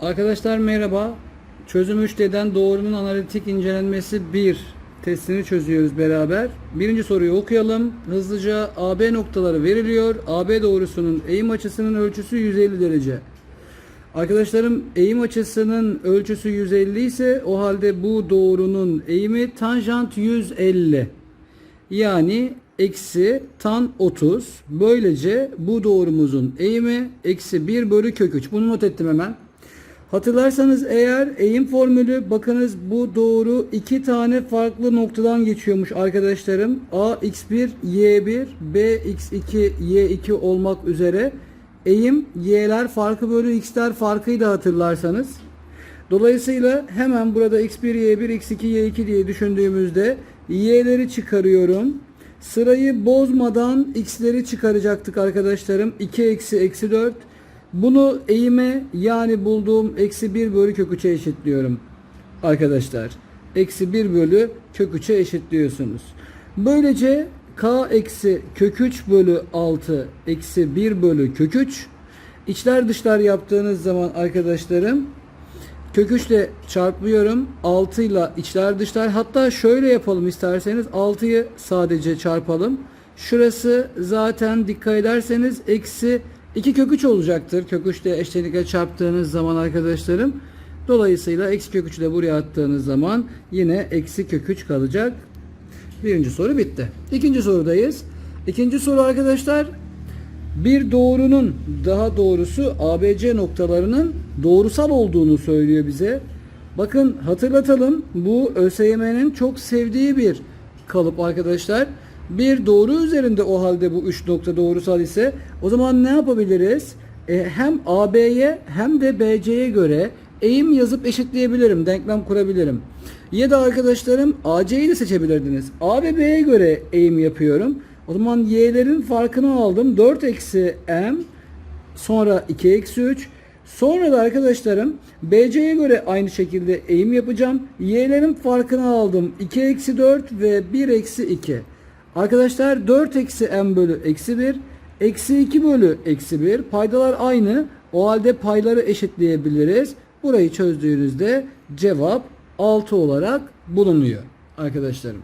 Arkadaşlar merhaba. Çözüm 3D'den doğrunun analitik incelenmesi 1 testini çözüyoruz beraber. Birinci soruyu okuyalım. Hızlıca AB noktaları veriliyor. AB doğrusunun eğim açısının ölçüsü 150 derece. Arkadaşlarım eğim açısının ölçüsü 150 ise o halde bu doğrunun eğimi tanjant 150. Yani eksi tan 30. Böylece bu doğrumuzun eğimi eksi 1 bölü kök 3. Bunu not ettim hemen. Hatırlarsanız eğer eğim formülü bakınız bu doğru iki tane farklı noktadan geçiyormuş arkadaşlarım. A x1 y1 b x2 y2 olmak üzere eğim y'ler farkı bölü x'ler farkıydı hatırlarsanız. Dolayısıyla hemen burada x1 y1 x2 y2 diye düşündüğümüzde y'leri çıkarıyorum. Sırayı bozmadan x'leri çıkaracaktık arkadaşlarım. 2 eksi eksi 4. Bunu eğime yani bulduğum eksi 1 bölü kök 3'e eşitliyorum. Arkadaşlar. Eksi 1 bölü kök 3'e eşitliyorsunuz. Böylece k eksi kök 3 bölü 6 eksi 1 bölü kök 3. İçler dışlar yaptığınız zaman arkadaşlarım Kök 3 ile çarpıyorum. 6 ile içler dışlar. Hatta şöyle yapalım isterseniz. 6'yı sadece çarpalım. Şurası zaten dikkat ederseniz eksi 2 kök 3 olacaktır. Kök 3 ile eşlenikle çarptığınız zaman arkadaşlarım. Dolayısıyla eksi kök 3 ile buraya attığınız zaman yine eksi kök 3 kalacak. Birinci soru bitti. İkinci sorudayız. İkinci soru arkadaşlar bir doğrunun daha doğrusu ABC noktalarının doğrusal olduğunu söylüyor bize. Bakın hatırlatalım bu ÖSYM'nin çok sevdiği bir kalıp arkadaşlar. Bir doğru üzerinde o halde bu üç nokta doğrusal ise o zaman ne yapabiliriz? E, hem AB'ye hem de BC'ye göre eğim yazıp eşitleyebilirim, denklem kurabilirim. Ya da arkadaşlarım AC'yi de seçebilirdiniz. A ve B'ye göre eğim yapıyorum. O zaman y'lerin farkını aldım. 4 eksi m sonra 2 eksi 3 sonra da arkadaşlarım BC'ye göre aynı şekilde eğim yapacağım. Y'lerin farkını aldım. 2 eksi 4 ve 1 eksi 2. Arkadaşlar 4 eksi m bölü eksi 1 eksi 2 bölü eksi 1 paydalar aynı. O halde payları eşitleyebiliriz. Burayı çözdüğünüzde cevap 6 olarak bulunuyor arkadaşlarım.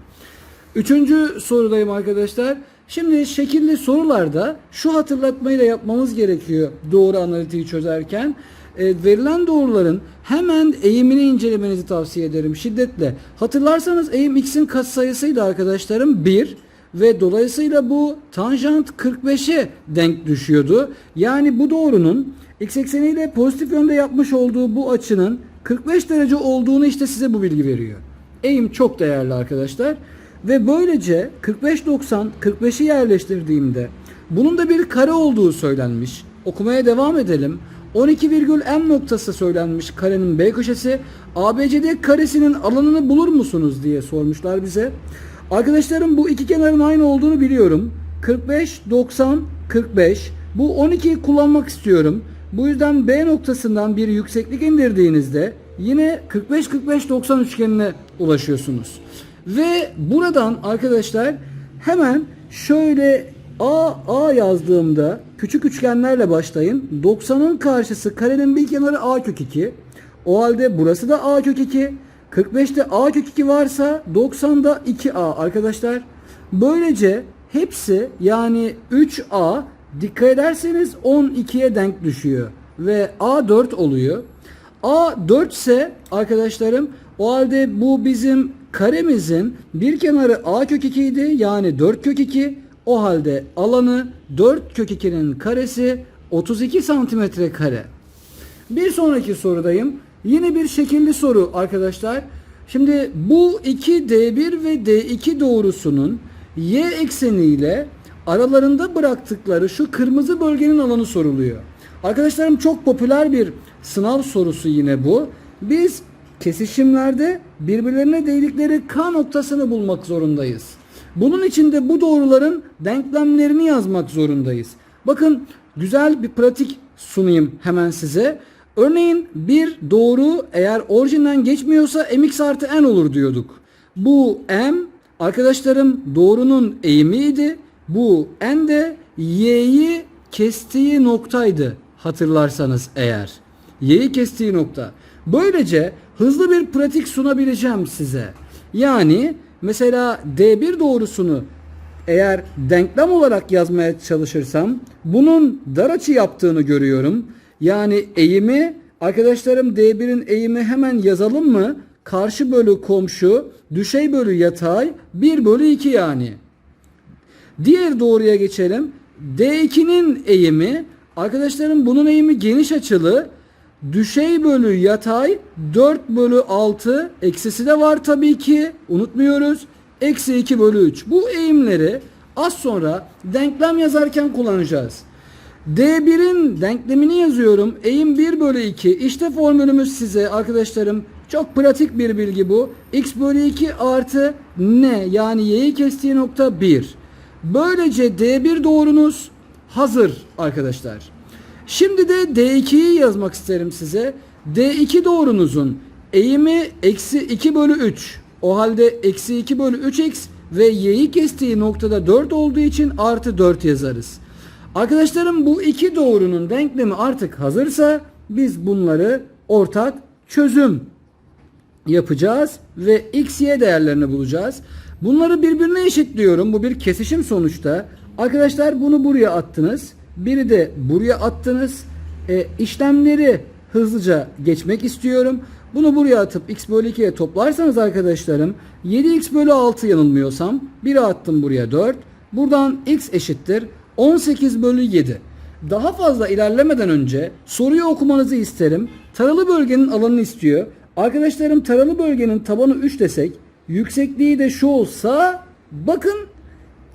Üçüncü sorudayım arkadaşlar. Şimdi şekilli sorularda şu hatırlatmayı da yapmamız gerekiyor doğru analitiği çözerken. E, verilen doğruların hemen eğimini incelemenizi tavsiye ederim şiddetle. Hatırlarsanız eğim x'in katsayısıydı arkadaşlarım 1 ve dolayısıyla bu tanjant 45'e denk düşüyordu. Yani bu doğrunun x ekseniyle pozitif yönde yapmış olduğu bu açının 45 derece olduğunu işte size bu bilgi veriyor. Eğim çok değerli arkadaşlar. Ve böylece 45-90 45'i yerleştirdiğimde bunun da bir kare olduğu söylenmiş. Okumaya devam edelim. 12,m noktası söylenmiş karenin B köşesi. ABCD karesinin alanını bulur musunuz diye sormuşlar bize. Arkadaşlarım bu iki kenarın aynı olduğunu biliyorum. 45, 90, 45. Bu 12'yi kullanmak istiyorum. Bu yüzden B noktasından bir yükseklik indirdiğinizde yine 45-45-90 üçgenine ulaşıyorsunuz. Ve buradan arkadaşlar hemen şöyle A A yazdığımda küçük üçgenlerle başlayın. 90'ın karşısı karenin bir kenarı A kök 2. O halde burası da A kök 2. 45'te A kök 2 varsa 90'da 2A arkadaşlar. Böylece hepsi yani 3A dikkat ederseniz 12'ye denk düşüyor. Ve A 4 oluyor. A 4 ise arkadaşlarım o halde bu bizim karemizin bir kenarı a kök 2 idi yani 4 kök 2. O halde alanı 4 kök 2'nin karesi 32 santimetre kare. Bir sonraki sorudayım. Yine bir şekilli soru arkadaşlar. Şimdi bu iki D1 ve D2 doğrusunun y ekseniyle aralarında bıraktıkları şu kırmızı bölgenin alanı soruluyor. Arkadaşlarım çok popüler bir sınav sorusu yine bu. Biz kesişimlerde birbirlerine değdikleri K noktasını bulmak zorundayız. Bunun için de bu doğruların denklemlerini yazmak zorundayız. Bakın güzel bir pratik sunayım hemen size. Örneğin bir doğru eğer orijinden geçmiyorsa mx artı n olur diyorduk. Bu m arkadaşlarım doğrunun eğimiydi. Bu n de y'yi kestiği noktaydı hatırlarsanız eğer. y'yi kestiği nokta. Böylece hızlı bir pratik sunabileceğim size. Yani mesela D1 doğrusunu eğer denklem olarak yazmaya çalışırsam bunun dar açı yaptığını görüyorum. Yani eğimi arkadaşlarım D1'in eğimi hemen yazalım mı? Karşı bölü komşu, düşey bölü yatay, 1 bölü 2 yani. Diğer doğruya geçelim. D2'nin eğimi arkadaşlarım bunun eğimi geniş açılı. Düşey bölü yatay 4 bölü 6 eksisi de var tabii ki unutmuyoruz. Eksi 2 bölü 3. Bu eğimleri az sonra denklem yazarken kullanacağız. D1'in denklemini yazıyorum. Eğim 1 bölü 2. İşte formülümüz size arkadaşlarım. Çok pratik bir bilgi bu. X bölü 2 artı ne? Yani y'yi kestiği nokta 1. Böylece D1 doğrunuz hazır arkadaşlar. Şimdi de D2'yi yazmak isterim size. D2 doğrunuzun eğimi eksi 2 bölü 3. O halde eksi 2 bölü 3x ve y'yi kestiği noktada 4 olduğu için artı 4 yazarız. Arkadaşlarım bu iki doğrunun denklemi artık hazırsa biz bunları ortak çözüm yapacağız ve x, y değerlerini bulacağız. Bunları birbirine eşitliyorum. Bu bir kesişim sonuçta. Arkadaşlar bunu buraya attınız. Biri de buraya attınız. E, işlemleri hızlıca geçmek istiyorum. Bunu buraya atıp x bölü 2'ye toplarsanız arkadaşlarım 7x bölü 6 yanılmıyorsam 1'e attım buraya 4. Buradan x eşittir 18 bölü 7. Daha fazla ilerlemeden önce soruyu okumanızı isterim. Taralı bölgenin alanını istiyor. Arkadaşlarım taralı bölgenin tabanı 3 desek yüksekliği de şu olsa bakın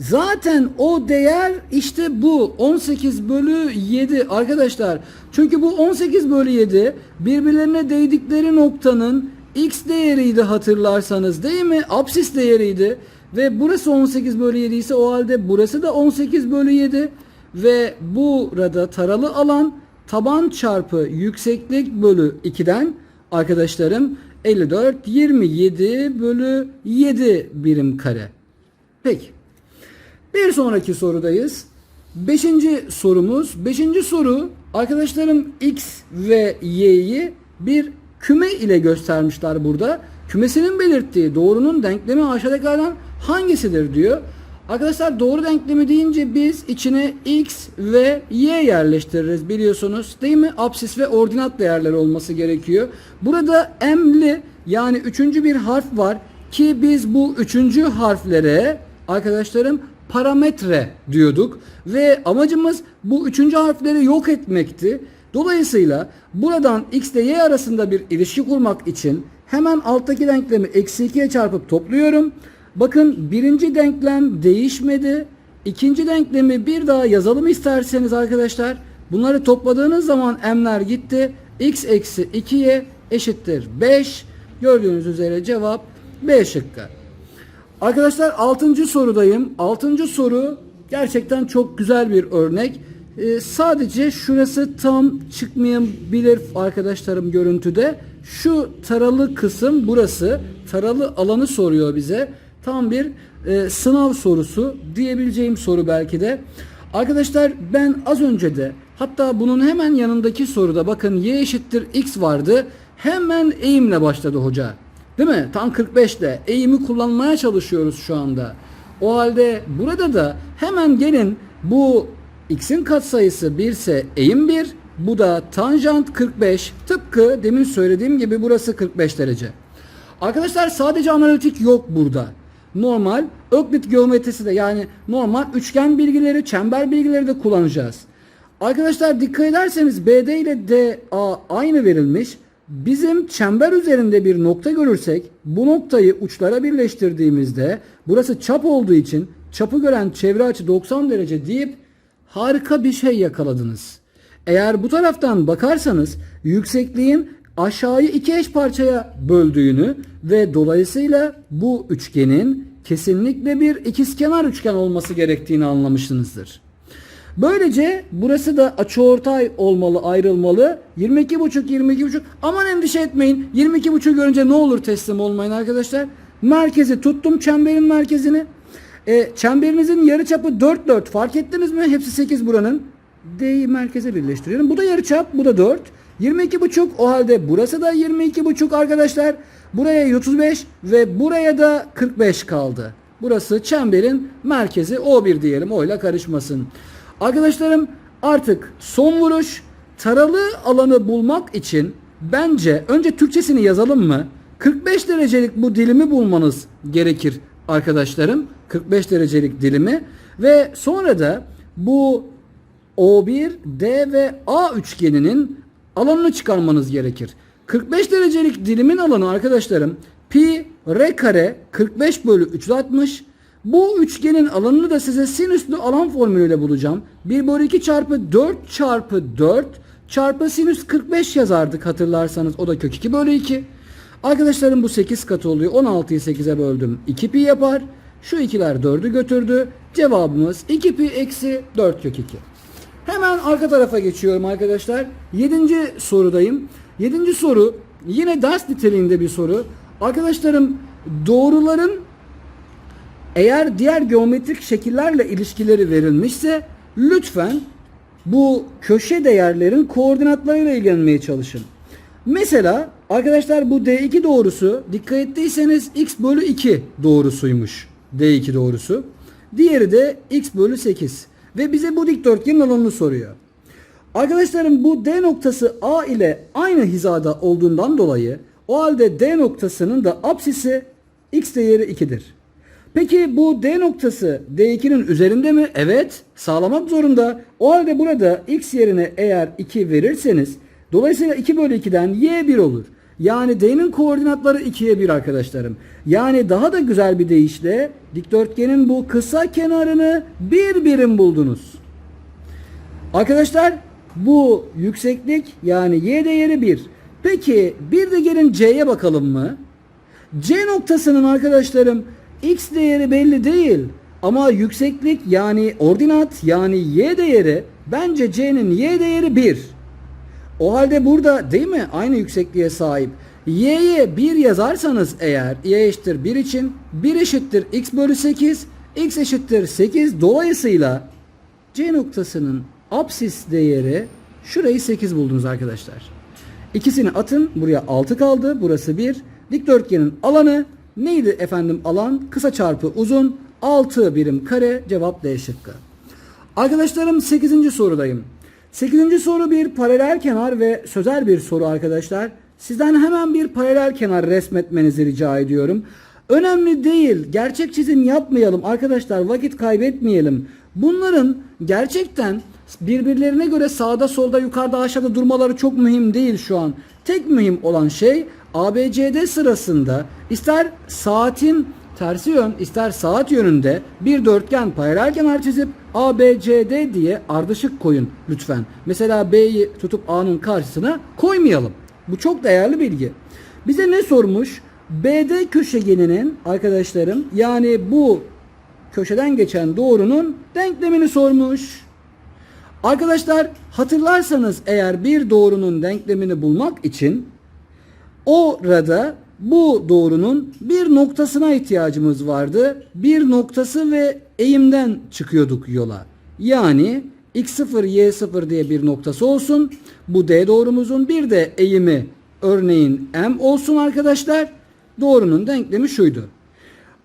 Zaten o değer işte bu 18 bölü 7 arkadaşlar. Çünkü bu 18 bölü 7 birbirlerine değdikleri noktanın x değeriydi hatırlarsanız değil mi? Apsis değeriydi. Ve burası 18 bölü 7 ise o halde burası da 18 bölü 7. Ve burada taralı alan taban çarpı yükseklik bölü 2'den arkadaşlarım 54 27 bölü 7 birim kare. Peki. Bir sonraki sorudayız. Beşinci sorumuz. Beşinci soru arkadaşlarım x ve y'yi bir küme ile göstermişler burada. Kümesinin belirttiği doğrunun denklemi aşağıdakilerden hangisidir diyor. Arkadaşlar doğru denklemi deyince biz içine x ve y yerleştiririz biliyorsunuz değil mi? Apsis ve ordinat değerleri olması gerekiyor. Burada m'li yani üçüncü bir harf var ki biz bu üçüncü harflere arkadaşlarım parametre diyorduk ve amacımız bu üçüncü harfleri yok etmekti. Dolayısıyla buradan x ile y arasında bir ilişki kurmak için hemen alttaki denklemi eksi 2'ye çarpıp topluyorum. Bakın birinci denklem değişmedi. İkinci denklemi bir daha yazalım isterseniz arkadaşlar. Bunları topladığınız zaman m'ler gitti. x eksi 2'ye eşittir 5. Gördüğünüz üzere cevap B şıkkı. Arkadaşlar 6. sorudayım. 6. soru gerçekten çok güzel bir örnek. Ee, sadece şurası tam çıkmayabilir arkadaşlarım görüntüde. Şu taralı kısım burası. Taralı alanı soruyor bize. Tam bir e, sınav sorusu diyebileceğim soru belki de. Arkadaşlar ben az önce de hatta bunun hemen yanındaki soruda bakın y eşittir x vardı. Hemen eğimle başladı hoca. Değil mi? Tam 45'te eğimi kullanmaya çalışıyoruz şu anda. O halde burada da hemen gelin bu x'in katsayısı 1 ise eğim 1. Bu da tanjant 45. Tıpkı demin söylediğim gibi burası 45 derece. Arkadaşlar sadece analitik yok burada. Normal Öklit geometrisi de yani normal üçgen bilgileri, çember bilgileri de kullanacağız. Arkadaşlar dikkat ederseniz BD ile DA aynı verilmiş. Bizim çember üzerinde bir nokta görürsek bu noktayı uçlara birleştirdiğimizde burası çap olduğu için çapı gören çevre açı 90 derece deyip harika bir şey yakaladınız. Eğer bu taraftan bakarsanız yüksekliğin aşağıyı iki eş parçaya böldüğünü ve dolayısıyla bu üçgenin kesinlikle bir ikizkenar üçgen olması gerektiğini anlamışsınızdır. Böylece burası da açıortay olmalı, ayrılmalı. 22,5 22,5. Aman endişe etmeyin. 22,5 görünce ne olur teslim olmayın arkadaşlar. Merkezi tuttum çemberin merkezini. E, çemberinizin yarıçapı 4 4 fark ettiniz mi? Hepsi 8 buranın. D'yi merkeze birleştiriyorum. Bu da yarıçap, bu da 4. 22,5 o halde burası da 22,5 arkadaşlar. Buraya 35 ve buraya da 45 kaldı. Burası çemberin merkezi O1 diyelim. O ile karışmasın. Arkadaşlarım artık son vuruş taralı alanı bulmak için bence önce Türkçesini yazalım mı? 45 derecelik bu dilimi bulmanız gerekir arkadaşlarım. 45 derecelik dilimi ve sonra da bu O1, D ve A üçgeninin alanını çıkarmanız gerekir. 45 derecelik dilimin alanı arkadaşlarım pi r kare 45 bölü 360. Bu üçgenin alanını da size sinüslü alan formülüyle bulacağım. 1 bölü 2 çarpı 4 çarpı 4 çarpı sinüs 45 yazardık hatırlarsanız. O da kök 2 bölü 2. Arkadaşlarım bu 8 katı oluyor. 16'yı 8'e böldüm. 2 pi yapar. Şu ikiler 4'ü götürdü. Cevabımız 2 pi eksi 4 kök 2. Hemen arka tarafa geçiyorum arkadaşlar. 7. sorudayım. 7. soru yine ders niteliğinde bir soru. Arkadaşlarım doğruların eğer diğer geometrik şekillerle ilişkileri verilmişse lütfen bu köşe değerlerin koordinatlarıyla ilgilenmeye çalışın. Mesela arkadaşlar bu D2 doğrusu dikkat ettiyseniz x bölü 2 doğrusuymuş. D2 doğrusu. Diğeri de x bölü 8. Ve bize bu dikdörtgenin alanını soruyor. Arkadaşlarım bu D noktası A ile aynı hizada olduğundan dolayı o halde D noktasının da apsisi x değeri 2'dir. Peki bu D noktası D2'nin üzerinde mi? Evet. Sağlamak zorunda. O halde burada x yerine eğer 2 verirseniz dolayısıyla 2 bölü 2'den y 1 olur. Yani D'nin koordinatları 2'ye 1 arkadaşlarım. Yani daha da güzel bir deyişle dikdörtgenin bu kısa kenarını bir birim buldunuz. Arkadaşlar bu yükseklik yani y değeri 1. Peki bir de gelin c'ye bakalım mı? C noktasının arkadaşlarım x değeri belli değil. Ama yükseklik yani ordinat yani y değeri bence c'nin y değeri 1. O halde burada değil mi aynı yüksekliğe sahip. y'ye 1 yazarsanız eğer y eşittir 1 için 1 eşittir x bölü 8 x eşittir 8 dolayısıyla c noktasının apsis değeri şurayı 8 buldunuz arkadaşlar. İkisini atın buraya 6 kaldı burası 1. Dikdörtgenin alanı neydi efendim alan? Kısa çarpı uzun 6 birim kare cevap D şıkkı. Arkadaşlarım 8. sorudayım. 8. soru bir paralel kenar ve sözel bir soru arkadaşlar. Sizden hemen bir paralel kenar resmetmenizi rica ediyorum. Önemli değil. Gerçek çizim yapmayalım arkadaşlar. Vakit kaybetmeyelim. Bunların gerçekten birbirlerine göre sağda solda yukarıda aşağıda durmaları çok mühim değil şu an. Tek mühim olan şey ABCD sırasında ister saatin tersi yön ister saat yönünde bir dörtgen paralel kenar çizip ABCD diye ardışık koyun lütfen. Mesela B'yi tutup A'nın karşısına koymayalım. Bu çok değerli bilgi. Bize ne sormuş? BD köşegeninin arkadaşlarım yani bu köşeden geçen doğrunun denklemini sormuş. Arkadaşlar hatırlarsanız eğer bir doğrunun denklemini bulmak için orada bu doğrunun bir noktasına ihtiyacımız vardı. Bir noktası ve eğimden çıkıyorduk yola. Yani x0 y0 diye bir noktası olsun. Bu d doğrumuzun bir de eğimi örneğin m olsun arkadaşlar. Doğrunun denklemi şuydu.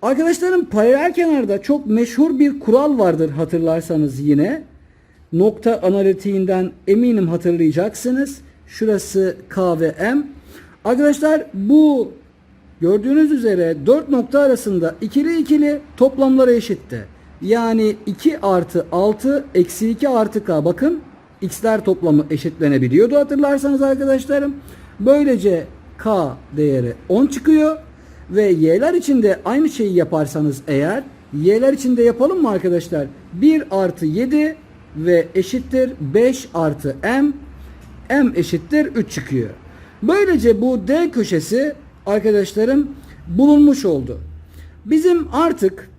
Arkadaşlarım paralel kenarda çok meşhur bir kural vardır hatırlarsanız yine. Nokta analitiğinden eminim hatırlayacaksınız. Şurası K ve M. Arkadaşlar bu gördüğünüz üzere 4 nokta arasında ikili ikili toplamları eşitti. Yani 2 artı 6 eksi 2 artı K. Bakın x'ler toplamı eşitlenebiliyordu hatırlarsanız arkadaşlarım. Böylece K değeri 10 çıkıyor. Ve y'ler için de aynı şeyi yaparsanız eğer y'ler için de yapalım mı arkadaşlar? 1 artı 7 ve eşittir 5 artı m m eşittir 3 çıkıyor. Böylece bu D köşesi arkadaşlarım bulunmuş oldu. Bizim artık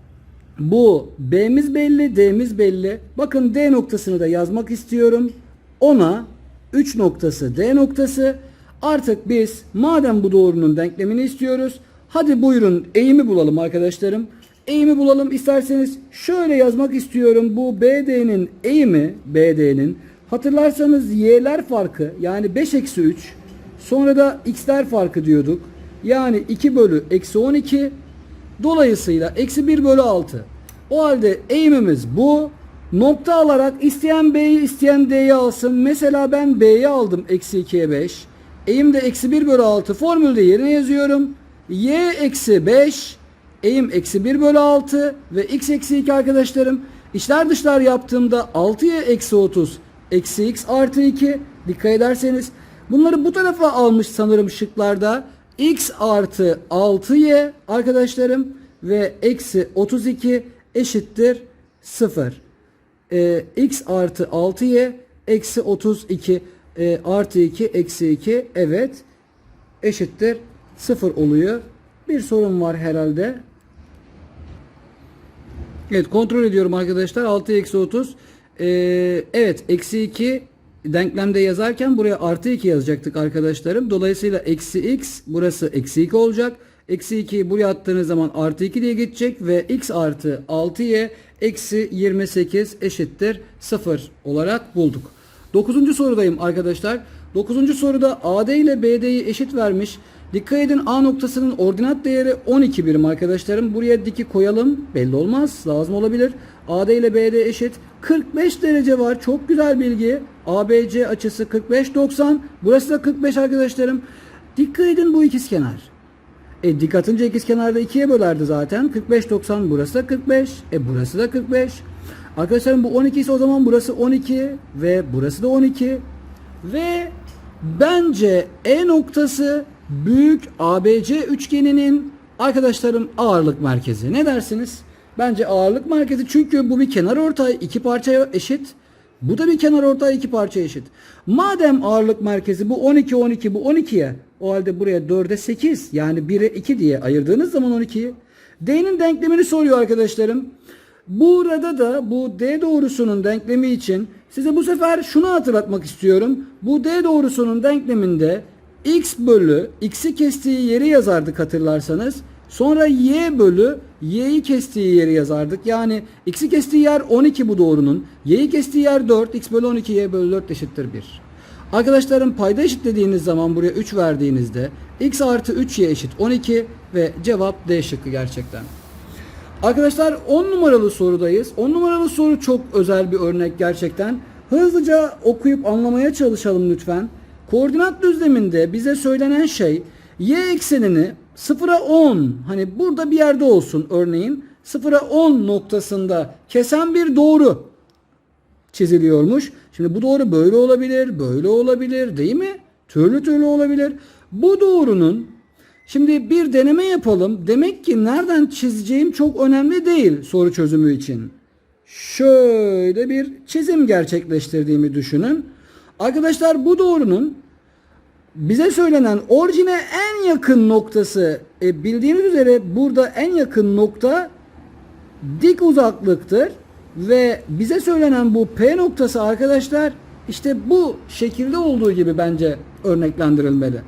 bu B'miz belli, D'miz belli. Bakın D noktasını da yazmak istiyorum. Ona 3 noktası D noktası. Artık biz madem bu doğrunun denklemini istiyoruz. Hadi buyurun eğimi bulalım arkadaşlarım. Eğimi bulalım isterseniz şöyle yazmak istiyorum. Bu BD'nin eğimi BD'nin Hatırlarsanız y'ler farkı yani 5 eksi 3 sonra da x'ler farkı diyorduk. Yani 2 bölü eksi 12 dolayısıyla eksi 1 bölü 6. O halde eğimimiz bu. Nokta alarak isteyen B'yi isteyen D'yi alsın. Mesela ben B'yi aldım eksi 2'ye 5. Eğim de eksi 1 bölü 6 formülde yerine yazıyorum. Y eksi 5 eğim eksi 1 bölü 6 ve x eksi 2 arkadaşlarım. İçler dışlar yaptığımda 6y eksi 30 eksi x artı 2 dikkat ederseniz bunları bu tarafa almış sanırım şıklarda x artı 6y arkadaşlarım ve eksi 32 eşittir 0 e, x artı 6y eksi 32 e, artı 2 eksi 2 evet eşittir 0 oluyor. Bir sorun var herhalde. Evet kontrol ediyorum arkadaşlar. 6 eksi 30. Ee, evet eksi 2 denklemde yazarken buraya artı 2 yazacaktık arkadaşlarım. Dolayısıyla eksi x burası eksi 2 olacak. Eksi 2'yi buraya attığınız zaman artı 2 diye geçecek ve x artı 6y eksi 28 eşittir 0 olarak bulduk. 9. sorudayım arkadaşlar. 9. soruda AD ile BD'yi eşit vermiş. Dikkat edin A noktasının ordinat değeri 12 birim arkadaşlarım. Buraya diki koyalım. Belli olmaz. Lazım olabilir. AD ile BD eşit. 45 derece var. Çok güzel bilgi. ABC açısı 45-90. Burası da 45 arkadaşlarım. Dikkat edin bu ikizkenar. E dik atınca ikizkenarda ikiye bölerdi zaten. 45-90 burası da 45. E burası da 45. Arkadaşlarım bu 12 ise o zaman burası 12 ve burası da 12. Ve bence E noktası büyük ABC üçgeninin arkadaşlarım ağırlık merkezi. Ne dersiniz? Bence ağırlık merkezi çünkü bu bir kenar ortay iki parçaya eşit. Bu da bir kenar ortay iki parçaya eşit. Madem ağırlık merkezi bu 12 12 bu 12'ye o halde buraya 4'e 8 yani 1'e 2 diye ayırdığınız zaman 12'yi D'nin denklemini soruyor arkadaşlarım. Burada da bu D doğrusunun denklemi için size bu sefer şunu hatırlatmak istiyorum. Bu D doğrusunun denkleminde x bölü x'i kestiği yeri yazardık hatırlarsanız. Sonra y bölü y'yi kestiği yeri yazardık. Yani x'i kestiği yer 12 bu doğrunun. Y'yi kestiği yer 4. x bölü 12 y bölü 4 eşittir 1. Arkadaşlarım payda eşitlediğiniz zaman buraya 3 verdiğinizde x artı 3y eşit 12 ve cevap D şıkkı gerçekten. Arkadaşlar 10 numaralı sorudayız. 10 numaralı soru çok özel bir örnek gerçekten. Hızlıca okuyup anlamaya çalışalım lütfen. Koordinat düzleminde bize söylenen şey y eksenini 0'a 10 hani burada bir yerde olsun örneğin 0'a 10 noktasında kesen bir doğru çiziliyormuş. Şimdi bu doğru böyle olabilir, böyle olabilir değil mi? Türlü türlü olabilir. Bu doğrunun şimdi bir deneme yapalım. Demek ki nereden çizeceğim çok önemli değil soru çözümü için. Şöyle bir çizim gerçekleştirdiğimi düşünün. Arkadaşlar bu doğrunun bize söylenen orijine en yakın noktası e, bildiğiniz üzere burada en yakın nokta dik uzaklıktır ve bize söylenen bu P noktası arkadaşlar işte bu şekilde olduğu gibi bence örneklendirilmeli.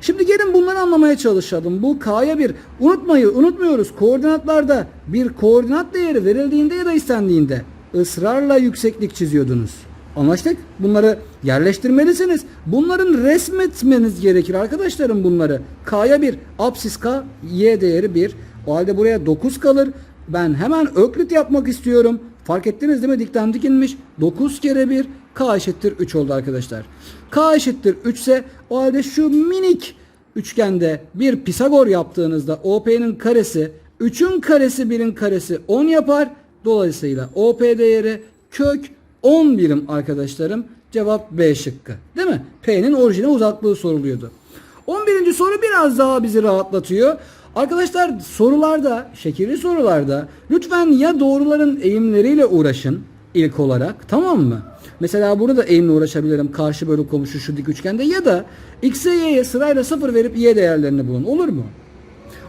Şimdi gelin bunları anlamaya çalışalım. Bu K'ya bir unutmayı unutmuyoruz. Koordinatlarda bir koordinat değeri verildiğinde ya da istendiğinde ısrarla yükseklik çiziyordunuz. Anlaştık? Bunları yerleştirmelisiniz. Bunların resmetmeniz gerekir arkadaşlarım bunları. K'ya bir, apsis K, Y değeri 1. O halde buraya 9 kalır. Ben hemen öklit yapmak istiyorum. Fark ettiniz değil mi? Dikten dikinmiş. 9 kere 1 K eşittir 3 oldu arkadaşlar. K eşittir 3 ise o halde şu minik üçgende bir Pisagor yaptığınızda OP'nin karesi 3'ün karesi 1'in karesi 10 yapar. Dolayısıyla OP değeri kök 10 birim arkadaşlarım. Cevap B şıkkı. Değil mi? P'nin orijine uzaklığı soruluyordu. 11. soru biraz daha bizi rahatlatıyor. Arkadaşlar sorularda, şekilli sorularda lütfen ya doğruların eğimleriyle uğraşın ilk olarak tamam mı? Mesela burada da eğimle uğraşabilirim karşı bölü komşu şu dik üçgende ya da x'e y'ye sırayla 0 verip y değerlerini bulun. Olur mu?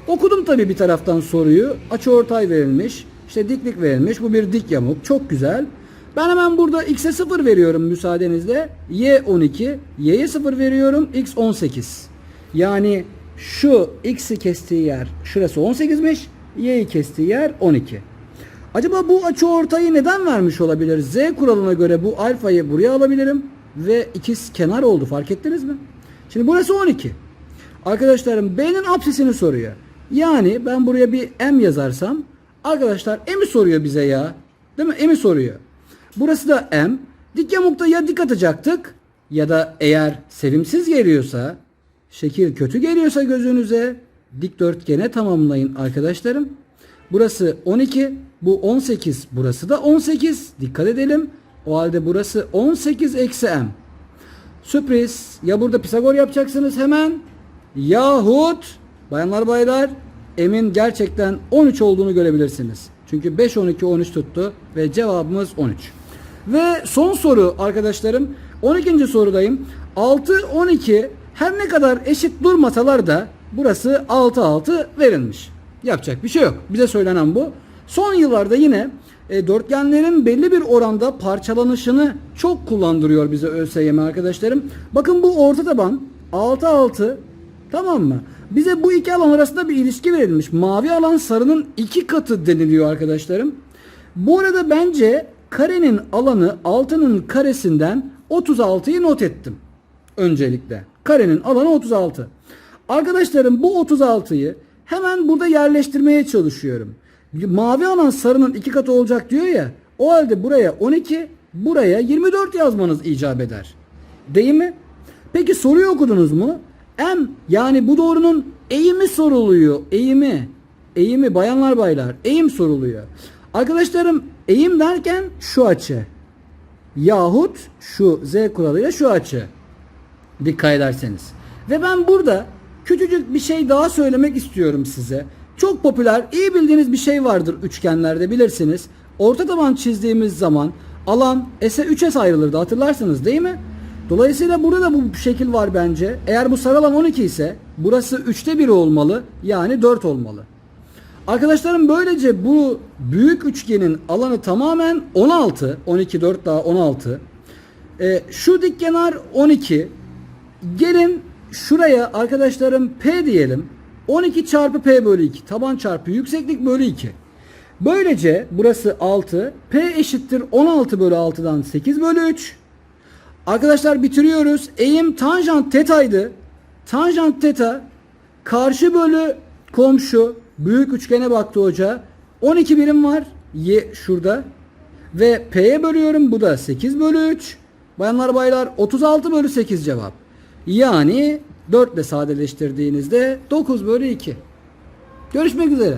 Okudum tabii bir taraftan soruyu. Açıortay verilmiş. işte diklik verilmiş. Bu bir dik yamuk. Çok güzel. Ben hemen burada x'e 0 veriyorum müsaadenizle. y 12. y'ye 0 veriyorum. x 18. Yani şu x'i kestiği yer şurası 18'miş. Y'yi kestiği yer 12. Acaba bu açı ortayı neden vermiş olabilir? Z kuralına göre bu alfayı buraya alabilirim ve ikiz kenar oldu fark ettiniz mi? Şimdi burası 12. Arkadaşlarım B'nin apsisini soruyor. Yani ben buraya bir M yazarsam arkadaşlar M'i soruyor bize ya. Değil mi? M'i soruyor. Burası da M. Dik yamukta ya dik atacaktık ya da eğer sevimsiz geliyorsa şekil kötü geliyorsa gözünüze dikdörtgene tamamlayın arkadaşlarım. Burası 12, bu 18, burası da 18. Dikkat edelim. O halde burası 18 eksi m. Sürpriz. Ya burada Pisagor yapacaksınız hemen. Yahut bayanlar baylar m'in gerçekten 13 olduğunu görebilirsiniz. Çünkü 5 12 13 tuttu ve cevabımız 13. Ve son soru arkadaşlarım 12. sorudayım. 6 12 her ne kadar eşit durmasalar da burası 6 6 verilmiş. Yapacak bir şey yok. Bize söylenen bu. Son yıllarda yine e, dörtgenlerin belli bir oranda parçalanışını çok kullandırıyor bize ÖSYM arkadaşlarım. Bakın bu orta taban 6 6 tamam mı? Bize bu iki alan arasında bir ilişki verilmiş. Mavi alan sarının iki katı deniliyor arkadaşlarım. Bu arada bence karenin alanı 6'nın karesinden 36'yı not ettim. Öncelikle. Karenin alanı 36. Arkadaşlarım bu 36'yı hemen burada yerleştirmeye çalışıyorum. Mavi alan sarının iki katı olacak diyor ya. O halde buraya 12, buraya 24 yazmanız icap eder. Değil mi? Peki soruyu okudunuz mu? M yani bu doğrunun eğimi soruluyor. Eğimi. Eğimi bayanlar baylar. Eğim soruluyor. Arkadaşlarım eğim derken şu açı. Yahut şu Z kuralıyla şu açı. Dikkat ederseniz. Ve ben burada küçücük bir şey daha söylemek istiyorum size. Çok popüler, iyi bildiğiniz bir şey vardır üçgenlerde bilirsiniz. Orta taban çizdiğimiz zaman alan S'e 3S ayrılırdı hatırlarsınız değil mi? Dolayısıyla burada da bu şekil var bence. Eğer bu sarı alan 12 ise burası 3'te 1 olmalı. Yani 4 olmalı. Arkadaşlarım böylece bu büyük üçgenin alanı tamamen 16. 12 4 daha 16. Ee, şu dik kenar 12. Gelin şuraya arkadaşlarım P diyelim. 12 çarpı P bölü 2. Taban çarpı yükseklik bölü 2. Böylece burası 6. P eşittir 16 bölü 6'dan 8 bölü 3. Arkadaşlar bitiriyoruz. Eğim tanjant tetaydı. Tanjant teta karşı bölü komşu büyük üçgene baktı hoca. 12 birim var. Y şurada. Ve P'ye bölüyorum. Bu da 8 bölü 3. Bayanlar baylar 36 bölü 8 cevap. Yani 4 ile sadeleştirdiğinizde 9 bölü 2. Görüşmek üzere.